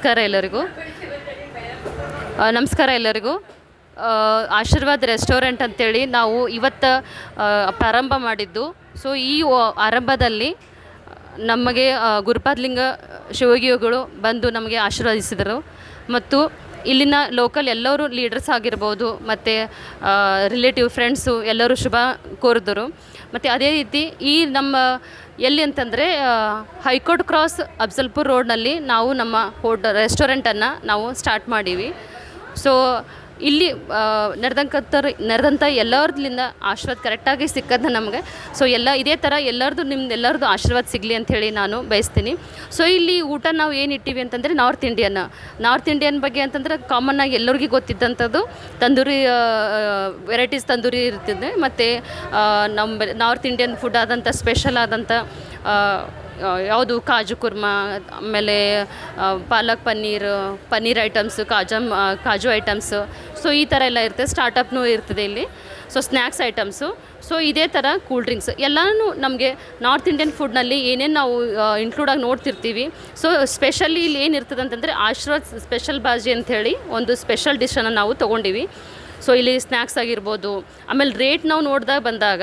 ನಮಸ್ಕಾರ ಎಲ್ಲರಿಗೂ. ನಮಸ್ಕಾರ ಎಲ್ಲರಿಗೂ. ಆಶೀರ್ವಾದ್ ರೆಸ್ಟೋರೆಂಟ್ ಅಂತೇಳಿ ನಾವು ಇವತ್ತು ಪ್ರಾರಂಭ ಮಾಡಿದ್ದು. ಸೊ, ಈ ಆರಂಭದಲ್ಲಿ ನಮಗೆ ಗುರುಪಾದ್ಲಿಂಗ ಶಿವಯೋಗಿಗಳು ಬಂದು ನಮಗೆ ಆಶೀರ್ವದಿಸಿದರು. ಮತ್ತು ಇಲ್ಲಿನ ಲೋಕಲ್ ಎಲ್ಲರೂ ಲೀಡರ್ಸ್ ಆಗಿರ್ಬೋದು, ಮತ್ತು ರಿಲೇಟಿವ್ ಫ್ರೆಂಡ್ಸು ಎಲ್ಲರೂ ಶುಭ ಕೋರಿದರು. ಮತ್ತು ಅದೇ ರೀತಿ ಈ ನಮ್ಮ ಎಲ್ಲಿ ಅಂತಂದರೆ ಹೈಕೋರ್ಟ್ ಕ್ರಾಸ್ ಅಫ್ಜಲ್ಪುರ್ ರೋಡ್ನಲ್ಲಿ ನಾವು ನಮ್ಮ ಹೋಟ ರೆಸ್ಟೋರೆಂಟನ್ನು ನಾವು ಸ್ಟಾರ್ಟ್ ಮಾಡೀವಿ. ಸೊ ಇಲ್ಲಿ ನಡೆದಂಥ ನಡೆದಂಥ ಎಲ್ಲರದ್ಲಿಂದ ಆಶೀರ್ವಾದ ಕರೆಕ್ಟಾಗಿ ಸಿಕ್ಕದ ನಮಗೆ. ಸೊ ಎಲ್ಲ, ಇದೇ ಥರ ಎಲ್ಲರದು ನಿಮ್ದು ಎಲ್ಲರದು ಆಶೀರ್ವಾದ ಸಿಗಲಿ ಅಂಥೇಳಿ ನಾನು ಬಯಸ್ತೀನಿ. ಸೊ ಇಲ್ಲಿ ಊಟ ನಾವು ಏನು ಇಟ್ಟಿವಿ ಅಂತಂದರೆ ನಾರ್ತ್ ಇಂಡಿಯನ್ ನಾರ್ತ್ ಇಂಡಿಯನ್ ಬಗ್ಗೆ ಅಂತಂದ್ರೆ ಕಾಮನ್ ಆಗಿ ಎಲ್ಲರಿಗೂ ಗೊತ್ತಿದ್ದಂಥದ್ದು. ತಂದೂರಿ ವೆರೈಟೀಸ್ ತಂದೂರಿ ಇರ್ತಿದೆ ಮತ್ತು ನಮ್ಮ ನಾರ್ತ್ ಇಂಡಿಯನ್ ಫುಡ್ ಆದಂಥ ಸ್ಪೆಷಲ್ ಆದಂಥ ಯಾವುದು ಕಾಜು ಕುರ್ಮ, ಆಮೇಲೆ ಪಾಲಕ್ ಪನ್ನೀರ್ ಪನ್ನೀರ್ ಐಟಮ್ಸ್ ಕಾಜಮ್ ಕಾಜು ಐಟಮ್ಸ್. ಸೊ ಈ ಥರ ಎಲ್ಲ ಇರುತ್ತೆ. ಸ್ಟಾರ್ಟಪ್ನೂ ಇರ್ತದೆ ಇಲ್ಲಿ. So snacks items. ಸೊ ಇದೇ ಥರ ಕೂಲ್ ಡ್ರಿಂಕ್ಸ್ ಎಲ್ಲನೂ ನಮಗೆ ನಾರ್ತ್ ಇಂಡಿಯನ್ ಫುಡ್ನಲ್ಲಿ ಏನೇನು ನಾವು ಇನ್ಕ್ಲೂಡಾಗಿ ನೋಡ್ತಿರ್ತೀವಿ. ಸೊ ಸ್ಪೆಷಲಿ ಇಲ್ಲಿ ಏನಿರ್ತದೆ ಅಂತಂದರೆ ಆಶೀರ್ವಾದ್ ಸ್ಪೆಷಲ್ ಬಾಜಿ ಅಂಥೇಳಿ ಒಂದು ಸ್ಪೆಷಲ್ ಡಿಶನ್ನು ನಾವು ತೊಗೊಂಡಿವಿ. ಸೊ ಇಲ್ಲಿ ಸ್ನ್ಯಾಕ್ಸ್ ಆಗಿರ್ಬೋದು. ಆಮೇಲೆ ರೇಟ್ ನಾವು ನೋಡಿದಾಗ ಬಂದಾಗ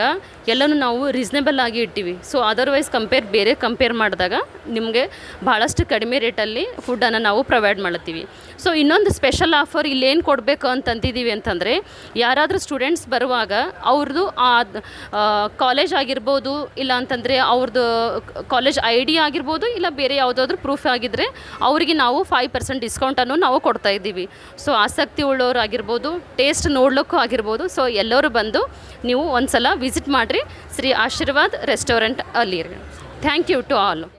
ಎಲ್ಲನೂ ನಾವು ರೀಸ್ನೇಬಲ್ ಆಗಿ ಇಟ್ಟಿವಿ. ಸೊ ಅದರ್ವೈಸ್ ಕಂಪೇರ್ ಬೇರೆ ಕಂಪೇರ್ ಮಾಡಿದಾಗ ನಿಮಗೆ ಭಾಳಷ್ಟು ಕಡಿಮೆ ರೇಟಲ್ಲಿ ಫುಡ್ಡನ್ನು ನಾವು ಪ್ರೊವೈಡ್ ಮಾಡ್ತೀವಿ ಸೊ ಇನ್ನೊಂದು ಸ್ಪೆಷಲ್ ಆಫರ್ ಇಲ್ಲೇನು ಕೊಡಬೇಕು ಅಂತಂದಿದ್ದೀವಿ ಅಂತಂದರೆ, ಯಾರಾದರೂ ಸ್ಟೂಡೆಂಟ್ಸ್ ಬರುವಾಗ ಅವ್ರದ್ದು ಕಾಲೇಜ್ ಆಗಿರ್ಬೋದು, ಇಲ್ಲ ಅಂತಂದರೆ ಅವ್ರದ್ದು ಕಾಲೇಜ್ ಐ ಡಿ ಆಗಿರ್ಬೋದು, ಇಲ್ಲ ಬೇರೆ ಯಾವುದಾದ್ರೂ ಪ್ರೂಫ್ ಆಗಿದ್ದರೆ ಅವರಿಗೆ ನಾವು ಫೈವ್ ಪರ್ಸೆಂಟ್ ಡಿಸ್ಕೌಂಟನ್ನು ನಾವು ಕೊಡ್ತಾ ಇದ್ದೀವಿ. ಸೊ ಆಸಕ್ತಿ ಉಳ್ಳೋರು ಆಗಿರ್ಬೋದು ಟೇಸ್ಟ್ ನೋಡ್ಲಿಕ್ಕೂ ಆಗಿರ್ಬೋದು. ಸೊ ಎಲ್ಲರೂ ಬಂದು ನೀವು ಒಂದು ಸಲ ವಿಸಿಟ್ ಮಾಡಿರಿ. ಶ್ರೀ ಆಶೀರ್ವಾದ್ ರೆಸ್ಟೋರೆಂಟ್ ಅಲ್ಲಿ ಥ್ಯಾಂಕ್ ಯು ಟು ಆಲ್